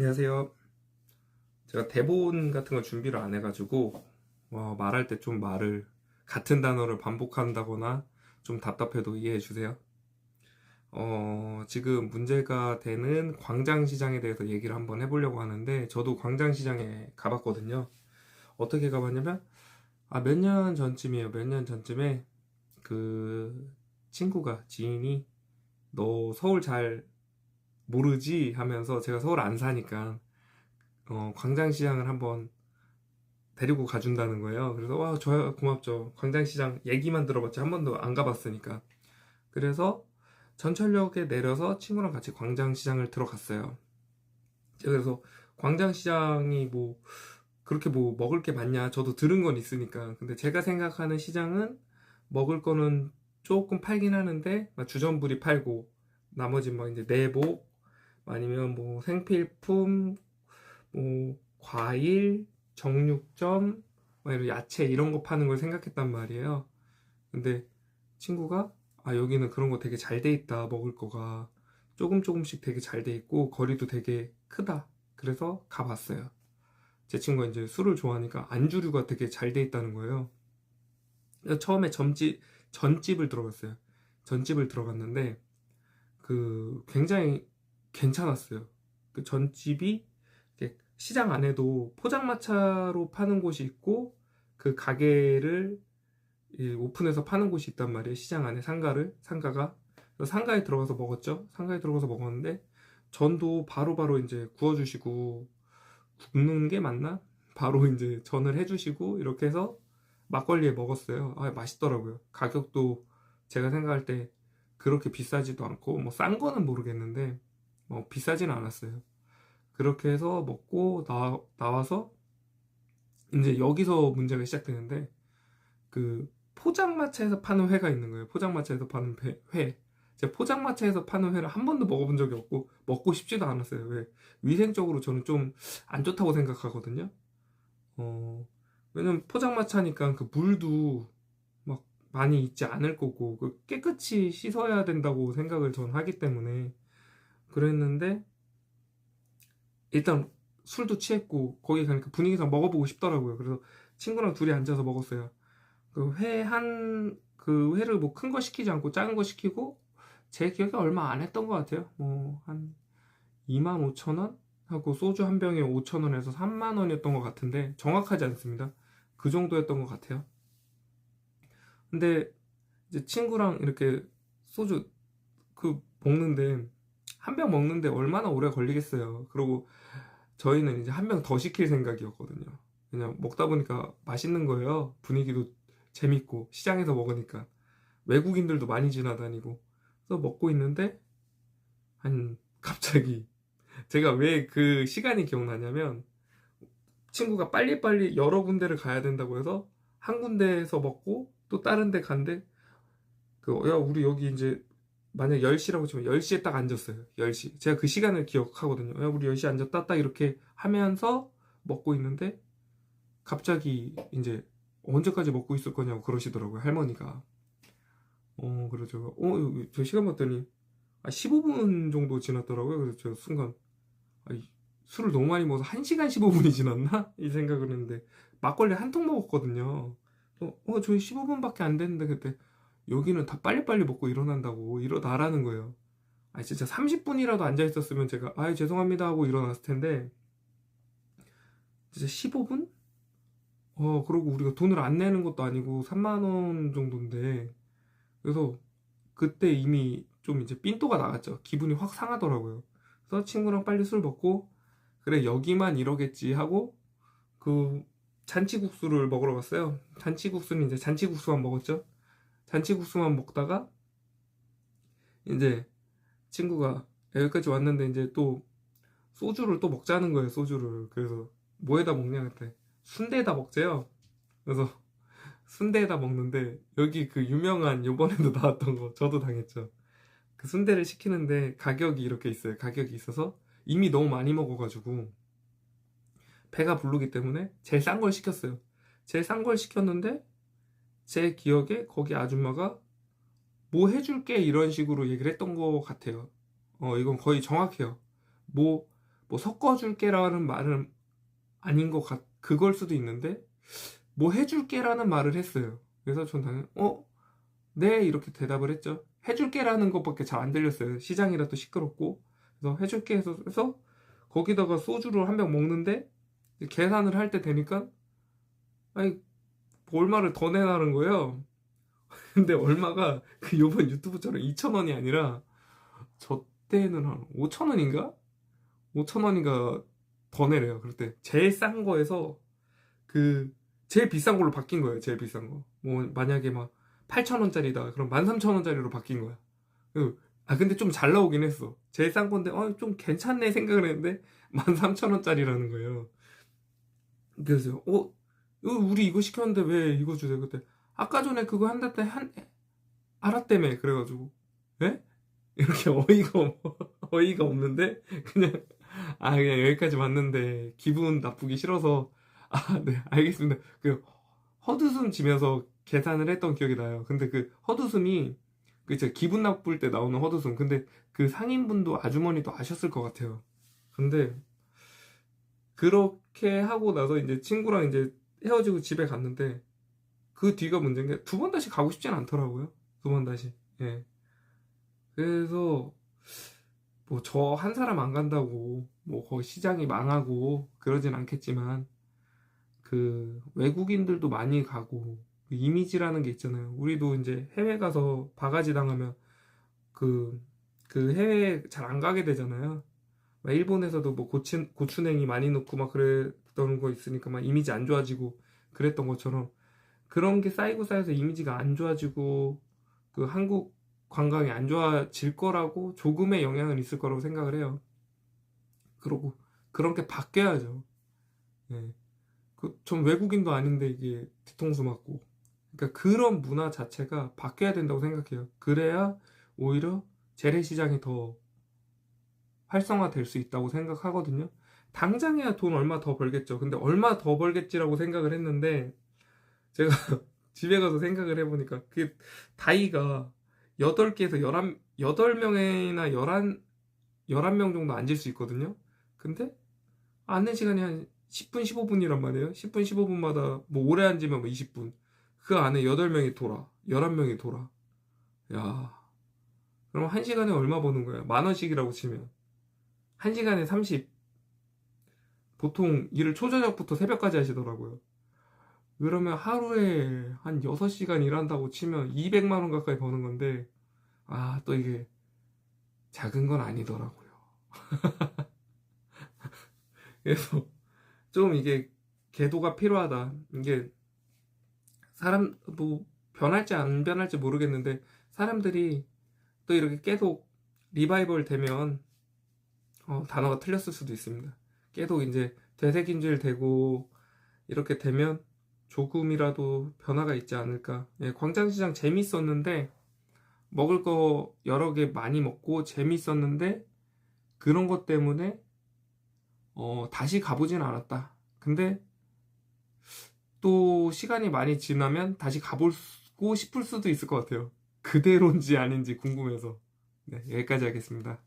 안녕하세요. 제가 대본 같은 거 준비를 안 해가지고 어, 말할 때 좀 말을 같은 단어를 반복한다거나 좀 답답해도 이해해 주세요. 어, 지금 문제가 되는 광장시장에 대해서 얘기를 한번 해보려고 하는데 저도 광장시장에 가봤거든요. 어떻게 가봤냐면 아, 몇 년 전쯤이에요. 몇 년 전쯤에 그 친구가 지인이 너 서울 잘 모르지 하면서 제가 서울 안 사니까 어, 광장시장을 한번 데리고 가준다는 거예요. 그래서 와 좋아요 고맙죠. 광장시장 얘기만 들어봤지 한 번도 안 가봤으니까. 그래서 전철역에 내려서 친구랑 같이 광장시장을 들어갔어요. 그래서 광장시장이 뭐 그렇게 뭐 먹을 게 많냐 저도 들은 건 있으니까 근데 제가 생각하는 시장은 먹을 거는 조금 팔긴 하는데 막 주전부리 팔고 나머지 뭐 이제 내복 아니면 뭐 생필품 뭐 과일 정육점 뭐 야채 이런 거 파는 걸 생각했단 말이에요. 근데 친구가 아 여기는 그런 거 되게 잘 돼 있다 먹을 거가. 조금 조금씩 되게 잘 돼 있고 거리도 되게 크다. 그래서 가봤어요. 제 친구가 이제 술을 좋아하니까 안주류가 되게 잘 돼 있다는 거예요. 처음에 점집 전집을 들어갔어요. 전집을 들어갔는데 그 굉장히 괜찮았어요 그 전집이 시장 안에도 포장마차로 파는 곳이 있고 그 가게를 이 오픈해서 파는 곳이 있단 말이에요. 시장 안에 상가를 상가가 상가에 들어가서 먹었죠. 상가에 들어가서 먹었는데 전도 바로 바로 이제 구워주시고 굽는 게 맞나? 바로 이제 전을 해주시고 이렇게 해서 막걸리에 먹었어요. 아 맛있더라고요. 가격도 제가 생각할 때 그렇게 비싸지도 않고 뭐 싼 거는 모르겠는데 뭐 비싸진 않았어요. 그렇게 해서 먹고 나, 나와서 이제 여기서 문제가 시작되는데 그 포장마차에서 파는 회가 있는 거예요. 포장마차에서 파는 회. 회. 제가 포장마차에서 파는 회를 한 번도 먹어본 적이 없고 먹고 싶지도 않았어요. 왜? 위생적으로 저는 좀 안 좋다고 생각하거든요. 어, 왜냐면 포장마차니까 그 물도 막 많이 있지 않을 거고 그 깨끗이 씻어야 된다고 생각을 저는 하기 때문에 그랬는데 일단 술도 취했고 거기 가니까 분위기상 먹어보고 싶더라고요. 그래서 친구랑 둘이 앉아서 먹었어요. 그 회 한 그 회를 뭐 큰 거 시키지 않고 작은 거 시키고 제 기억에 얼마 안 했던 것 같아요. 뭐 한 2만 5천 원 하고 소주 한 병에 5천 원에서 3만 원이었던 것 같은데 정확하지 않습니다. 그 정도였던 것 같아요. 근데 이제 친구랑 이렇게 소주 그 먹는데 한 병 먹는데 얼마나 오래 걸리겠어요. 그리고 저희는 이제 한 병 더 시킬 생각이었거든요. 그냥 먹다 보니까 맛있는 거예요. 분위기도 재밌고 시장에서 먹으니까 외국인들도 많이 지나다니고 그래서 먹고 있는데 한 갑자기 제가 왜 그 시간이 기억나냐면 친구가 빨리빨리 여러 군데를 가야 된다고 해서 한 군데에서 먹고 또 다른 데 간대 그야 우리 여기 이제 만약 10시라고 치면 10시에 딱 앉았어요. 10시. 제가 그 시간을 기억하거든요. 야 우리 10시에 앉았다 딱 이렇게 하면서 먹고 있는데 갑자기 이제 언제까지 먹고 있을 거냐고 그러시더라고요 할머니가. 어 그러죠. 어 저 시간 봤더니 아, 15분 정도 지났더라고요. 그래서 저 순간 아이, 술을 너무 많이 먹어서 1시간 15분이 지났나? 이 생각을 했는데 막걸리 한 통 먹었거든요. 어, 어 저희 15분밖에 안 됐는데 그때 여기는 다 빨리빨리 먹고 일어난다고 일어나라는 거예요. 아 진짜 30분이라도 앉아 있었으면 제가 아 죄송합니다 하고 일어났을 텐데 진짜 15분? 어 그리고 우리가 돈을 안 내는 것도 아니고 3만 원 정도인데 그래서 그때 이미 좀 이제 삔또가 나갔죠. 기분이 확 상하더라고요. 그래서 친구랑 빨리 술 먹고 그래 여기만 이러겠지 하고 그 잔치국수를 먹으러 갔어요. 잔치국수는 이제 잔치국수만 먹었죠 잔치국수만 먹다가 이제 친구가 여기까지 왔는데 이제 또 소주를 또 먹자는 거예요 소주를. 그래서 뭐에다 먹냐 그때 순대에다 먹재요. 그래서 순대에다 먹는데 여기 그 유명한 요번에도 나왔던 거 저도 당했죠. 그 순대를 시키는데 가격이 이렇게 있어요. 가격이 있어서 이미 너무 많이 먹어가지고 배가 부르기 때문에 제일 싼 걸 시켰어요. 제일 싼 걸 시켰는데 제 기억에 거기 아줌마가 뭐 해줄게 이런 식으로 얘기를 했던 것 같아요. 어, 이건 거의 정확해요. 뭐, 뭐 섞어줄게라는 말은 아닌 것 같, 그걸 수도 있는데, 뭐 해줄게라는 말을 했어요. 그래서 전 당연히, 어? 네, 이렇게 대답을 했죠. 해줄게라는 것밖에 잘 안 들렸어요. 시장이라 또 시끄럽고. 그래서 해줄게 해서, 해서 거기다가 소주를 한 병 먹는데, 계산을 할 때 되니까, 아니, 얼마를 더 내라는 거예요. 근데 얼마가 그 요번 유튜브처럼 2,000원이 아니라, 저 때는 한 5,000원인가? 5,000원인가 더 내래요. 그럴 때 제일 싼 거에서 그 제일 비싼 걸로 바뀐 거예요. 제일 비싼 거. 뭐 만약에 막 8,000원짜리다. 그럼 13,000원짜리로 바뀐 거야. 그, 아 근데 좀 잘 나오긴 했어. 제일 싼 건데 어 좀 괜찮네 생각을 했는데 13,000원짜리라는 거예요. 그래서 어 이거 우리 이거 시켰는데 왜 이거 주세요? 그때 아까 전에 그거 한다 때한 알았다며 그래가지고. 예? 이렇게 어이가 없- 어이가 없는데 그냥 아 그냥 여기까지 왔는데 기분 나쁘기 싫어서. 아 네 알겠습니다. 그 헛웃음 지면서 계산을 했던 기억이 나요. 근데 그 헛웃음이 그 진짜 기분 나쁠 때 나오는 헛웃음. 근데 그 상인분도 아주머니도 아셨을 것 같아요. 근데 그렇게 하고 나서 이제 친구랑 이제 헤어지고 집에 갔는데 그 뒤가 문제인 게두번 다시 가고 싶진 않더라고요 두 번 다시 예 그래서 뭐 저 한 사람 안 간다고 뭐 거기 시장이 망하고 그러진 않겠지만 그 외국인들도 많이 가고 그 이미지라는 게 있잖아요. 우리도 이제 해외 가서 바가지 당하면 그, 그 해외 잘 안 가게 되잖아요. 막 일본에서도 뭐 고추, 고추냉이 많이 넣고 막 그 랬던 거 있으니까 막 이미지 안 좋아지고 그랬던 것처럼 그런 게 쌓이고 쌓여서 이미지가 안 좋아지고 그 한국 관광이 안 좋아질 거라고 조금의 영향은 있을 거라고 생각을 해요. 그러고 그런 게 바뀌어야죠. 예. 그, 전 외국인도 아닌데 이게 뒤통수 맞고. 그러니까 그런 문화 자체가 바뀌어야 된다고 생각해요. 그래야 오히려 재래시장이 더 활성화될 수 있다고 생각하거든요. 당장이야 돈 얼마 더 벌겠죠. 근데 얼마 더 벌겠지라고 생각을 했는데 제가 집에 가서 생각을 해보니까 그 다이가 8개에서 11, 8명이나 11, 11명 정도 앉을 수 있거든요. 근데 앉는 시간이 한 10분, 15분이란 말이에요. 10분, 15분마다 뭐 오래 앉으면 뭐 20분. 그 안에 8명이 돌아. 11명이 돌아. 야. 그럼 한 시간에 얼마 버는 거야? 만 원씩이라고 치면. 한 시간에 30. 보통 일을 초저녁부터 새벽까지 하시더라고요. 그러면 하루에 한 6시간 일한다고 치면 200만 원 가까이 버는 건데, 아, 또 이게 작은 건 아니더라고요. 그래서 좀 이게 계도가 필요하다. 이게 사람, 뭐, 변할지 안 변할지 모르겠는데, 사람들이 또 이렇게 계속 리바이벌 되면, 어, 단어가 틀렸을 수도 있습니다. 계속 이제 되새김질 되고, 이렇게 되면 조금이라도 변화가 있지 않을까. 예, 광장시장 재밌었는데, 먹을 거 여러 개 많이 먹고 재밌었는데, 그런 것 때문에, 어, 다시 가보진 않았다. 근데, 또 시간이 많이 지나면 다시 가보고 싶을 수도 있을 것 같아요. 그대로인지 아닌지 궁금해서. 네, 여기까지 하겠습니다.